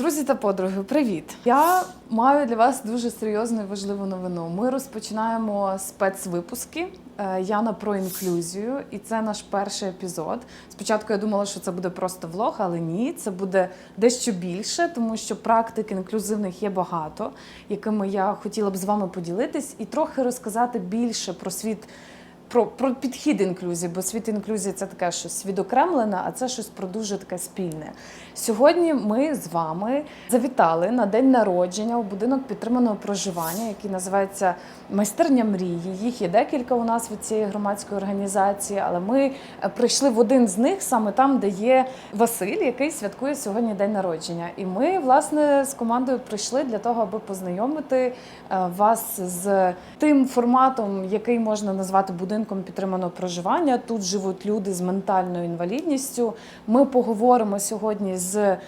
Друзі та подруги, привіт! Я маю для вас дуже серйозну і важливу новину. Ми розпочинаємо спецвипуски. Е, Яна про інклюзію, і це наш перший епізод. Спочатку я думала, що це буде просто влог, але ні, це буде дещо більше, тому що практик інклюзивних є багато, якими я хотіла б з вами поділитись, і трохи розказати більше про світ про, про підхід інклюзії, бо світ інклюзії це таке щось відокремлене, а це щось про дуже таке спільне. Сьогодні ми з вами завітали на день народження у будинок підтриманого проживання, який називається Майстерня мрії. Їх є декілька у нас від цієї громадської організації, але ми е, прийшли в один з них саме там, де є Василь, який святкує сьогодні день народження. І ми, власне, з командою прийшли для того, аби познайомити е, вас з тим форматом, який можна назвати будинком підтриманого проживання. Тут живуть люди з ментальною інвалідністю. Ми поговоримо сьогодні з е,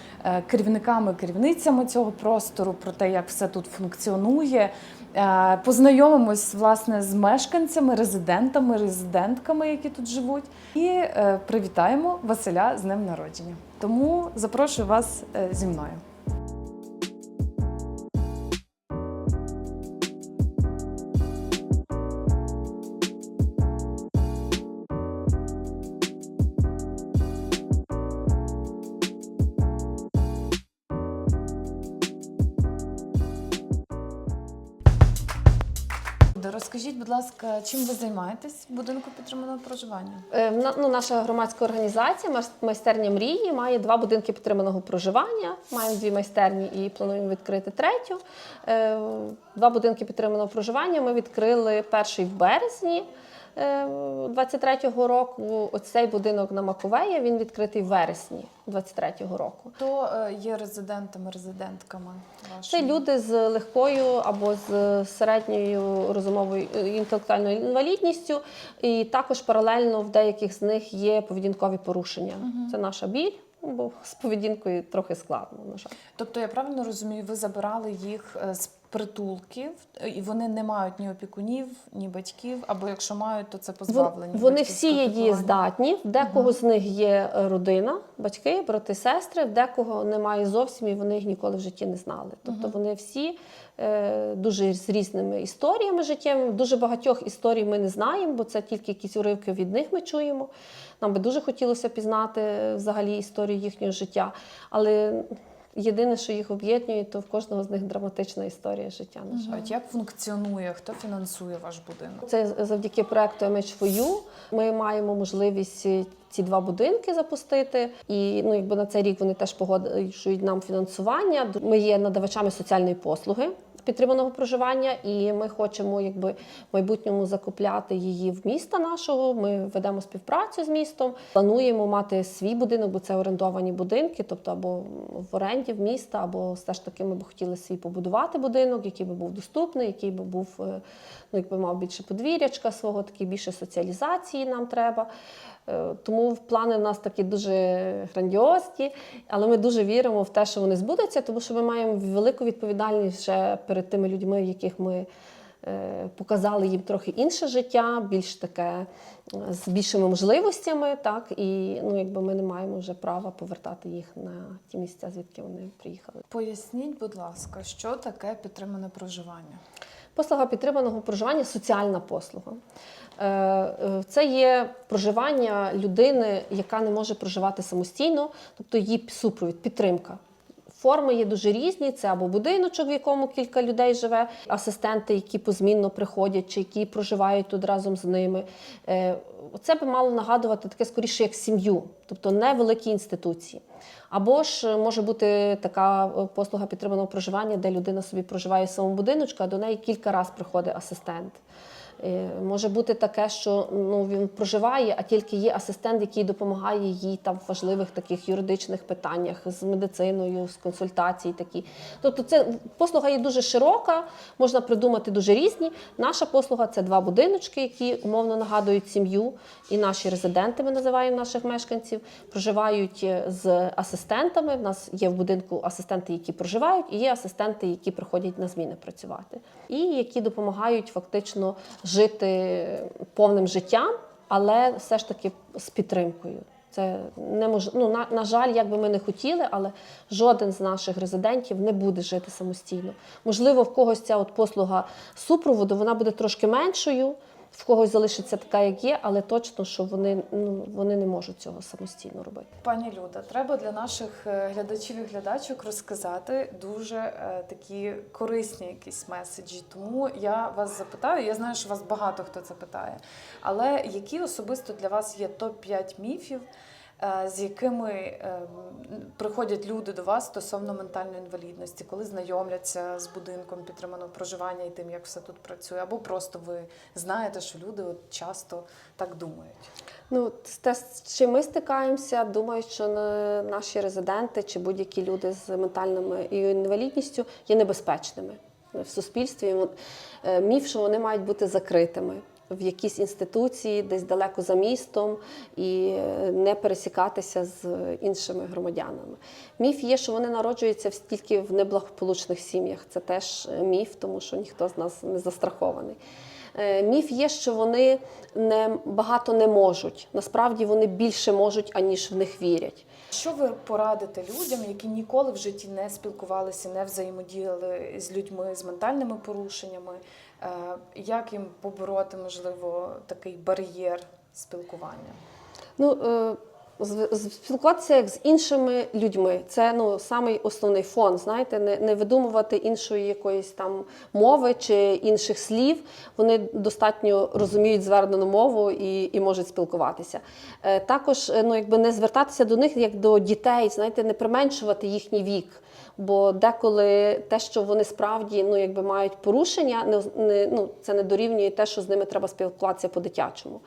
керівниками, керівницями цього простору про те, як все тут функціонує. Е, Познайомимось власне з мешканцями, резидентами, резидентками, які тут живуть, і е, привітаємо Василя з днем народження. Тому запрошую вас зі мною. Ласка, чим ви займаєтесь в будинку підтриманого проживання? Е, Ну, наша громадська організація «Майс- майстерня мрії має два будинки підтриманого проживання. Маємо дві майстерні і плануємо відкрити третю. Е, Два будинки підтриманого проживання ми відкрили перший в березні. Е, 23-го року оцей будинок на Маковея він відкритий в вересні 23-го року. Хто е, є резидентами, резидентками Це люди з легкою або з середньою розумовою е, інтелектуальною інвалідністю, і також паралельно в деяких з них є поведінкові порушення. Це наша біль, бо з поведінкою трохи складно. На жаль. Тобто я правильно розумію, ви забирали їх е, з притулків, е, і вони не мають ні опікунів, ні батьків, або якщо мають, то це позбавлені. Вони всі є піклування. дієздатні, в декого з них є е, родина, батьки, брати, сестри, в декого немає зовсім, і вони їх ніколи в житті не знали. Тобто вони всі е, дуже з різними історіями життєвими. Дуже багатьох історій ми не знаємо, бо це тільки якісь уривки від них ми чуємо. Нам би дуже хотілося пізнати е, взагалі історію їхнього життя. Але єдине, що їх об'єднує, то в кожного з них драматична історія життя. На жаль. От Як функціонує, хто фінансує ваш будинок? Це завдяки проекту MH for You Ми маємо можливість е, ці два будинки запустити. І ну, якби на цей рік вони теж погоджують нам фінансування. Ми є надавачами соціальної послуги. Підтриманого проживання, і ми хочемо, якби в майбутньому закупляти її в міста нашого. Ми ведемо співпрацю з містом. Плануємо мати свій будинок, бо це орендовані будинки, тобто або в оренді в міста, або все ж таки ми б хотіли свій побудувати будинок, який би був доступний, який би був е, ну, якби мав більше подвір'ячка свого, такі більше соціалізації нам треба. Е, Тому плани в нас такі дуже грандіозні, але ми дуже віримо в те, що вони збудуться, тому що ми маємо велику відповідальність вже перед тими людьми, яких ми показали їм трохи інше життя, більш таке е, з більшими можливостями, так і ну, якби ми не маємо вже права повертати їх на ті місця, звідки вони приїхали. Поясніть, будь ласка, що таке підтримане проживання? Послуга підтриманого проживання соціальна послуга. Е, е, Це є проживання людини, яка не може проживати самостійно, тобто її супровід, підтримка. Форми є дуже різні. Це або будиночок, в якому кілька людей живе, асистенти, які позмінно приходять, чи які проживають тут разом з ними. Е, Це би мало нагадувати таке скоріше як сім'ю, тобто невеликі інституції. Або ж може бути така е, послуга підтриманого проживання, де людина собі проживає в своєму будиночку, а до неї кілька разів приходить асистент. Е, Може бути таке, що ну, він проживає, а тільки є асистент, який допомагає їй там в важливих таких юридичних питаннях з медициною, з консультацій такі. Тобто це послуга є дуже широка, можна придумати дуже різні. Наша послуга це два будиночки, які умовно нагадують сім'ю. І наші резиденти, ми називаємо наших мешканців, проживають е, з асистентами. В нас є в будинку асистенти, які проживають, і є асистенти, які приходять на зміни працювати, і які допомагають фактично жити повним життям, але все ж таки з підтримкою. Це не мож... ну, на, на жаль, як би ми не хотіли, але жоден з наших резидентів не буде жити самостійно. Можливо, в когось ця от послуга супроводу вона буде трошки меншою, в когось залишиться така, як є, але точно, що вони, ну, вони не можуть цього самостійно робити. Пані Люда, треба для наших е, глядачів і глядачок розказати дуже е, такі корисні якісь меседжі. Тому я вас запитаю. Я знаю, що вас багато хто це питає. Але які особисто для вас є топ-5 міфів, е, з якими е, приходять люди до вас стосовно ментальної інвалідності, коли знайомляться з будинком підтриманого проживання і тим, як все тут працює, або просто ви знаєте, що люди от часто так думають. Ну, те, з чим ми стикаємося, думаю, що на- наші резиденти чи будь-які люди з ментальною інвалідністю є небезпечними в суспільстві. Е, Міф, що вони мають бути закритими в якійсь інституції, десь далеко за містом, і е, не пересікатися з іншими громадянами. Міф є, що вони народжуються тільки в неблагополучних сім'ях. Це теж е, міф, тому що ніхто з нас не застрахований. Е, Міф є, що вони не багато не можуть. Насправді вони більше можуть, аніж в них вірять. Що ви порадите людям, які ніколи в житті не спілкувалися, не взаємодіяли з людьми з ментальними порушеннями? Е, Як їм побороти, можливо, такий бар'єр спілкування? Ну, е, спілкуватися як з іншими людьми. Це ну, самий основний фон. Знаєте, не, не видумувати іншої якоїсь там мови чи інших слів. Вони достатньо розуміють звернену мову і, і можуть спілкуватися. Е, також е, ну, якби не звертатися до них як до дітей, знаєте, не применшувати їхній вік. Бо деколи те, що вони справді ну, якби мають порушення, не, не, ну, це не дорівнює те, що з ними треба спілкуватися по-дитячому.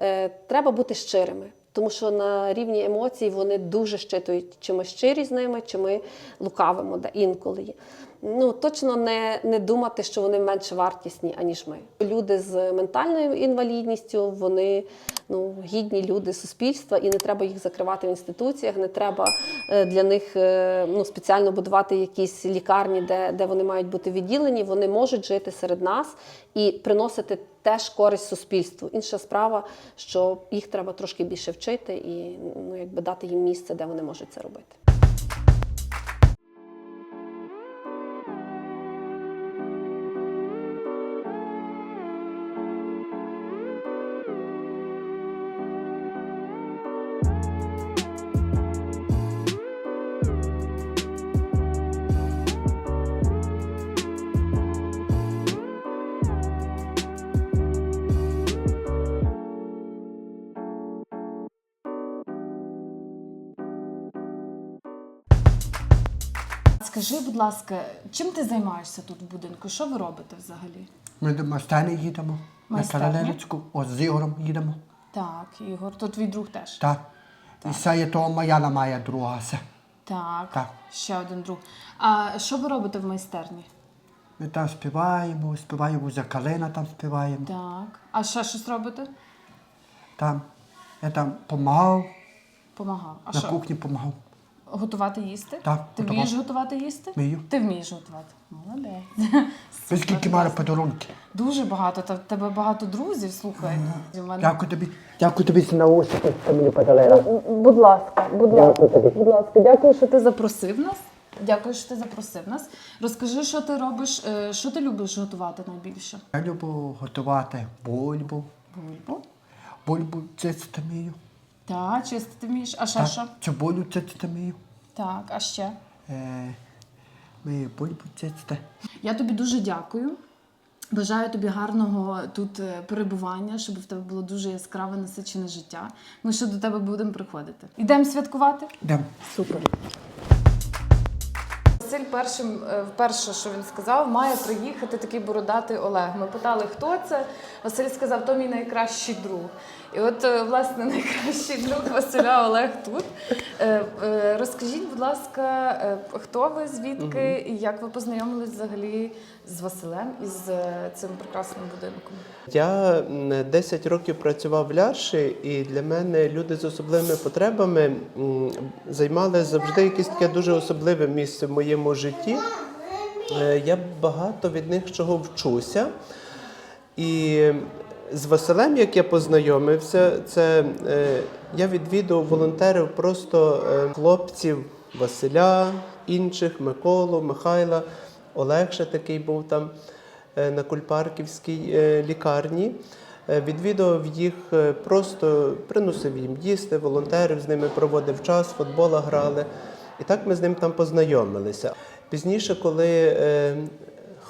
Е, треба бути щирими, тому що на рівні емоцій вони дуже щитують, чи ми щирі з ними, чи ми лукавимо да, інколи. Ну точно не, не думати, що вони менше вартісні, аніж ми. Люди з ментальною інвалідністю, вони ну, гідні люди суспільства, і не треба їх закривати в інституціях, не треба е, для них е, ну, спеціально будувати якісь лікарні, де, де вони мають бути відділені. Вони можуть жити серед нас і приносити теж користь суспільству. Інша справа, що їх треба трошки більше вчити і ну, якби дати їм місце, де вони можуть це робити. Скажи, будь ласка, чим ти займаєшся тут в будинку? Що ви робите взагалі? Ми до майстерні їдемо, на Майстерня? Ось з Ігорем їдемо. Так, Ігор, то твій друг теж. Так. І це є то моя на моя друга. Це. Так, Так. ще один друг. А що ви робите в майстерні? Ми там співаємо, співаємо за калина, там співаємо. Так. А ще щось робите? Там. Я там допомагав, Помагав. А на що? кухні допомагав. Готувати їсти? Так, Ти готував. вмієш готувати їсти? Вмію. Ти вмієш готувати. Молодець. Скільки класно. подарунки. Дуже багато. Та в тебе багато друзів, слухай. У мене- Дякую тобі. Дякую тобі за наушники, що мені подарила. Будь ласка, будь ласка, будь ласка, дякую, що ти запросив нас. Дякую, що ти запросив нас. Розкажи, що ти робиш, е, що ти любиш готувати найбільше? Я люблю готувати бульбу. Бульбу. Бульбу чистити вмію. Так, чистити вмієш. А ще що? Цибулю чистити вмію. Так, а ще. Е, Ми бульбу чистити. Я тобі дуже дякую. Бажаю тобі гарного тут е, перебування, щоб в тебе було дуже яскраве насичене життя. Ми ще до тебе будемо приходити. Ідемо святкувати? Йдемо. Супер. Василь першим, е, вперше, що він сказав, має приїхати такий бородатий Олег. Ми питали, хто це. Василь сказав, то мій найкращий друг. І от, е, власне, найкращий друг Василя Олег тут. Е, е, Розкажіть, будь ласка, хто ви, звідки і як ви познайомились взагалі з Василем і з цим прекрасним будинком? Я 10 років працював в Лярші, і для мене люди з особливими потребами займали завжди якесь таке дуже особливе місце в моєму житті. Я багато від них чого вчуся. І з Василем, як я познайомився, це е, Я відвідував волонтерів просто е, хлопців Василя, інших, Миколу, Михайла, Олег ще такий був там е, на Кульпарківській е, лікарні. Е, Відвідував їх, е, просто приносив їм їсти, волонтерів з ними проводив час, футбола грали. І так ми з ним там познайомилися. Пізніше, коли е,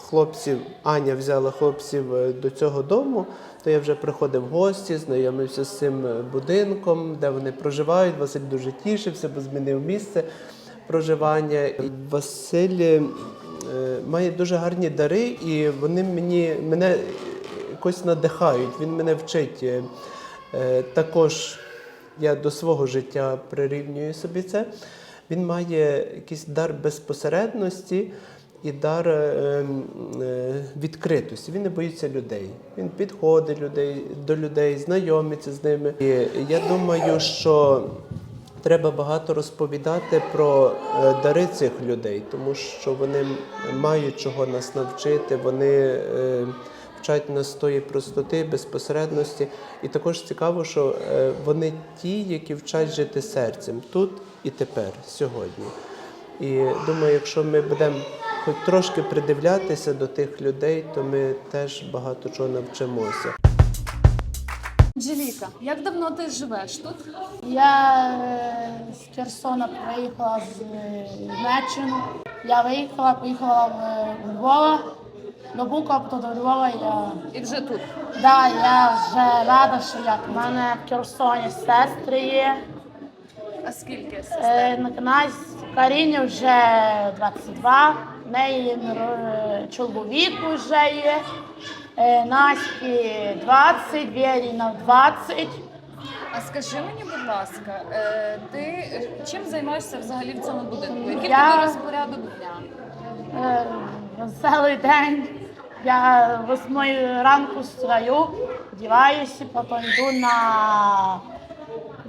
хлопців, Аня взяла хлопців е, до цього дому, то я вже приходив в гості, знайомився з цим е, будинком, де вони проживають. Василь дуже тішився, бо змінив місце проживання. Василь е, має дуже гарні дари, і вони мені мене якось надихають. Він мене вчить. Також я до свого життя прирівнюю собі це. Він має якийсь дар безпосередності і дар е, е, відкритості. Він не боїться людей. Він підходить людей, до людей, знайомиться з ними. І я думаю, що треба багато розповідати про е, дари цих людей, тому що вони мають чого нас навчити. Вони вчать нас тої простоти, безпосередності. І також цікаво, що вони ті, які вчать жити серцем тут і тепер, сьогодні. І думаю, якщо ми будемо хоч трошки придивлятися до тих людей, то ми теж багато чого навчимося. Анжеліка, як давно ти живеш тут? Я е, з Херсона приїхала з е, Німеччини. Я виїхала, поїхала в, е, у Львова, до Бука, потім до Львова. Я, І вже тут. да, я вже рада, що я. У мене в Херсоні сестри є. А скільки? Е, на Каназі Каріні вже 22, в неї чоловік вже є. Е, Наські 20, Віріна 20. А скажи мені, будь ласка, е, ти чим займаєшся взагалі в цьому будинку? Який Я- тебе розпорядок дня? Е, Веселий день. Я восьмої ранку встаю, вдіваюся, потім йду на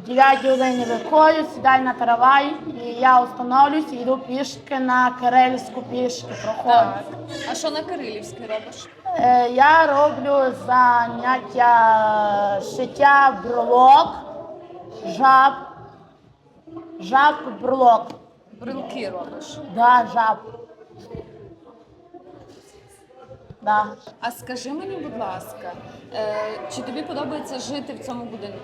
9 годині виходжу, сідаю на трамвай, і я встановлююся, йду пішки на Кирилівську пішки проходжу. Так. А що на Кирилівській робиш? Е, Я роблю заняття шиття брелок, жаб, жаб брелок, Брелки робиш. да, жаб. Да. А скажи мені, будь ласка, е, чи тобі подобається жити в цьому будинку?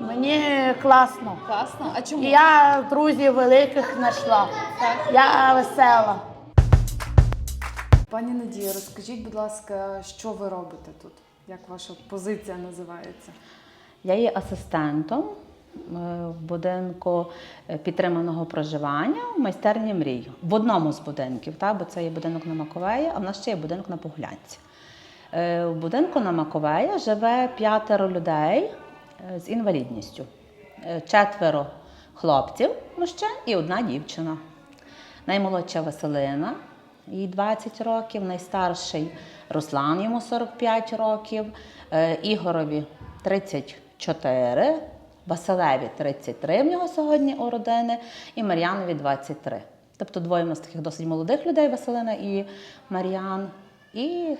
Мені класно. Класно? А чому? Я друзів великих знайшла. Так. Я весела. Пані Надія, розкажіть, будь ласка, що ви робите тут? Як ваша позиція називається? Я є асистентом е, в будинку е, підтриманого проживання в майстерні мрій. В одному з будинків, та, бо це є будинок на Маковеї, а в нас ще є будинок на Погулянці. Е, В будинку на Маковея живе п'ятеро людей з інвалідністю. Е, Четверо хлопців, мужчин і одна дівчина. Наймолодша Василина, їй 20 років, найстарший Руслан, йому 45 років, е, Ігорові 34, Василеві 33 в нього сьогодні у родини, і Мар'янові 23. Тобто двоє в нас таких досить молодих людей, Василина і Мар'ян, і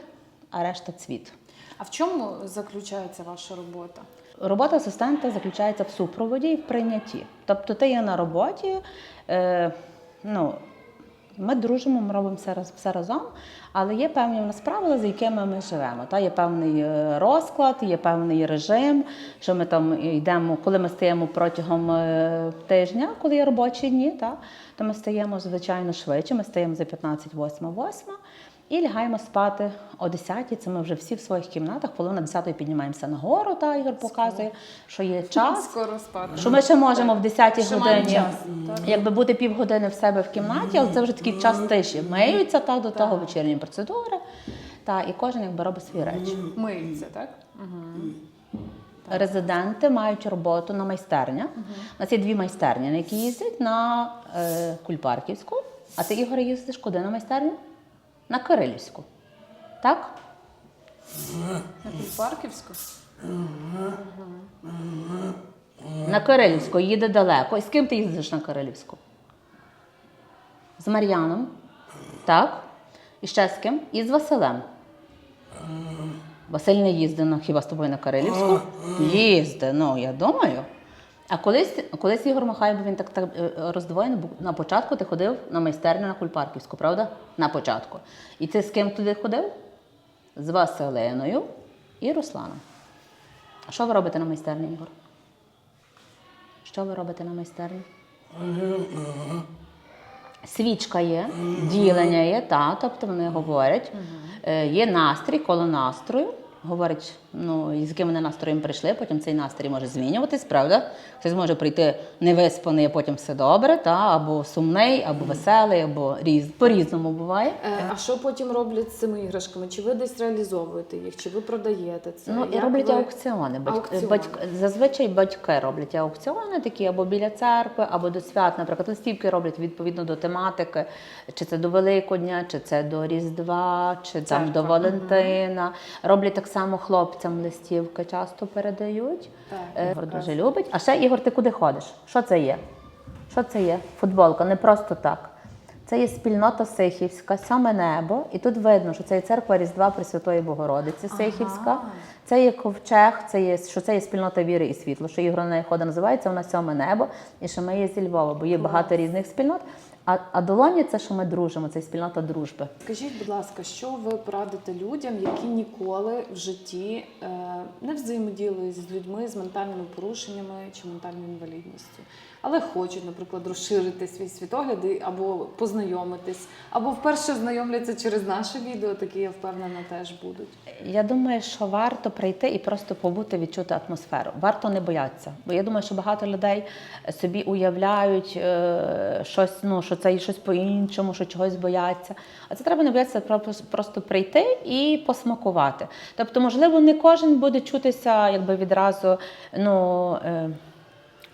а решта цвіт. А в чому заключається ваша робота? Робота асистента заключається в супроводі і в прийнятті. Тобто ти є на роботі, е, ну, ми дружимо, ми робимо все, все разом, але є певні у нас правила, за якими ми живемо. Та? Є певний е, розклад, є певний режим, що ми там йдемо, коли ми стаємо протягом е, тижня, коли є робочі дні, та? то ми стаємо звичайно швидше, ми стаємо за 15, 8, 8 і лягаємо спати о 10 Це ми вже всі в своїх кімнатах, половина 10 піднімаємося нагору, та Ігор показує, що є час. Скоро спати. Що ми ще можемо в 10-й годині якби бути півгодини в себе в кімнаті, але це вже такий час тиші. Миються та до того вечірні процедури. Та і кожен якби робить свої речі. Миються, так? Резиденти мають роботу на майстернях. У нас є дві майстерні, на які їздять на е, Кульпарківську. А ти, Ігор, їздиш куди на майстерню? На Кирилівську. Так? На Кульпарківську? На Кирилівську їде далеко. І з ким ти їздиш на Кирилівську? З Мар'яном. Так. І ще з ким? І з Василем. Василь не їздить на хіба з тобою на Кирилівську? Їздить, ну я думаю. А колись, колись Ігор Махаєв, він так, так е, роздвоєний, бо на початку ти ходив на майстерню на Кульпарківську, правда? На початку. І ти з ким туди ходив? З Василиною і Русланом. А що ви робите на майстерні, Ігор? Що ви робите на майстерні? Свічка є, ділення є, та, тобто вони говорять. Е, Є настрій коло настрою. Говорять, ну, і з яким вони настроєм прийшли, потім цей настрій може змінюватись, правда? Хтось може прийти невиспаний, а потім все добре, та, або сумний, або веселий, або різ, по-різному буває. Е, А що потім роблять з цими іграшками? Чи ви десь реалізовуєте їх, чи ви продаєте це? Ну, і Як роблять ви- аукціони. Батьк, Аукціони. батьк- зазвичай батьки роблять аукціони такі або біля церкви, або до свят. Наприклад, листівки роблять відповідно до тематики, чи це до Великодня, чи це до Різдва, чи там до Церква, Валентина. Роблять так само хлопцям листівки, часто передають. Так, Е, Ігор дуже любить. А ще Ігор, ти куди ходиш? Що це є? Що це є? Футболка, не просто так. Це є спільнота Сихівська, саме небо. І тут видно, що це є церква Різдва Пресвятої Богородиці Сихівська. Це є ковчег, це є, що це є спільнота віри і світло. Що Ігор на неї ходить, називається вона сьоме небо. І що ми є зі Львова, бо є багато різних спільнот. А, а долоні це, що ми дружимо, це спільнота дружби. Скажіть, будь ласка, що ви порадите людям, які ніколи в житті е, не взаємодіяли з людьми з ментальними порушеннями чи ментальною інвалідністю, але хочуть, наприклад, розширити свій світогляд або познайомитись, або вперше знайомляться через наше відео, такі я впевнена теж будуть. Я думаю, що варто прийти і просто побути, відчути атмосферу. Варто не боятися. Бо я думаю, що багато людей собі уявляють е, щось, ну що це щось по-іншому, що чогось бояться. А це треба не боятися просто прийти і посмакувати. Тобто, можливо, не кожен буде чутися, якби відразу, ну.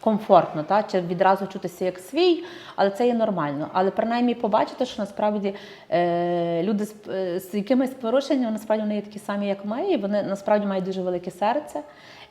Комфортно, та чи відразу чутися як свій, але це є нормально. Але принаймні побачити, що насправді е, люди з, е, з якимись порушеннями насправді вони є такі самі, як ми, і вони насправді мають дуже велике серце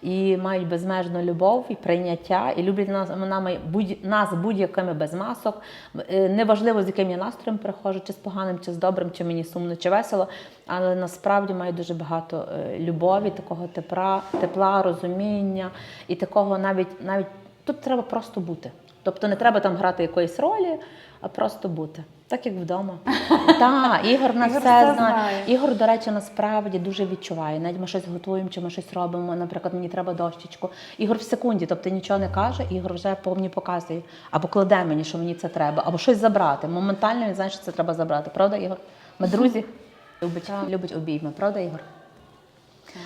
і мають безмежну любов і прийняття, і люблять нас нами будь нас будь-якими без масок. Е, Неважливо, з яким я настроєм приходжу, чи з поганим, чи з добрим, чи мені сумно, чи весело, але насправді мають дуже багато е, любові, такого тепла, тепла, розуміння і такого навіть навіть. Тут треба просто бути. Тобто не треба там грати якоїсь ролі, а просто бути. Так як вдома. Так, Ігор на Ігор все знає. знає. Ігор, до речі, насправді дуже відчуває. Навіть ми щось готуємо чи ми щось робимо. Наприклад, мені треба дощечку. Ігор в секунді, тобто нічого не каже, Ігор вже по мені показує. Або кладе мені, що мені це треба, або щось забрати. Моментально він знає, що це треба забрати. Правда, Ігор? Ми друзі любить, любить обійми, правда, Ігор?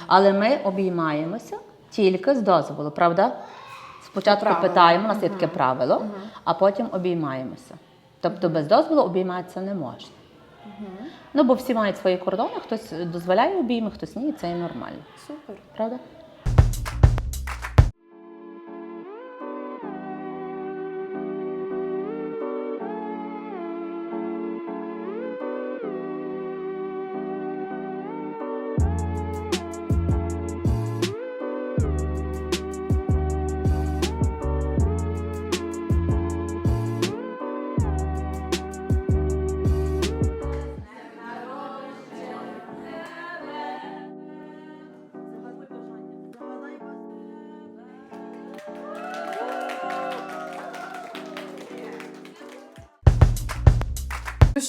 Але ми обіймаємося тільки з дозволу, правда? Спочатку правило. питаємо, у нас є таке правило, а потім обіймаємося. Тобто без дозволу обійматися не можна. Ну, бо всі мають свої кордони, хтось дозволяє обійми, хтось ні, і це і нормально. Супер. Правда?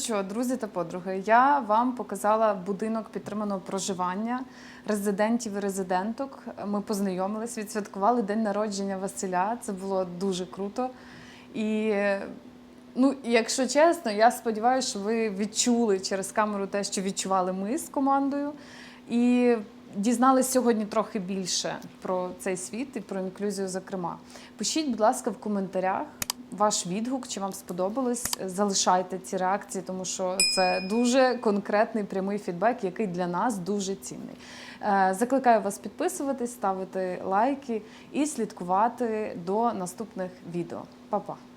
Що, друзі та подруги, я вам показала будинок підтриманого проживання резидентів і резиденток. Ми познайомились, відсвяткували день народження Василя. Це було дуже круто. І ну, якщо чесно, я сподіваюся, що ви відчули через камеру те, що відчували ми з командою. І дізнались сьогодні трохи більше про цей світ і про інклюзію, зокрема. Пишіть, будь ласка, в коментарях ваш відгук, чи вам сподобалось. Залишайте ці реакції, тому що це дуже конкретний прямий фідбек, який для нас дуже цінний. Е, Закликаю вас підписуватись, ставити лайки і слідкувати до наступних відео. Па-па!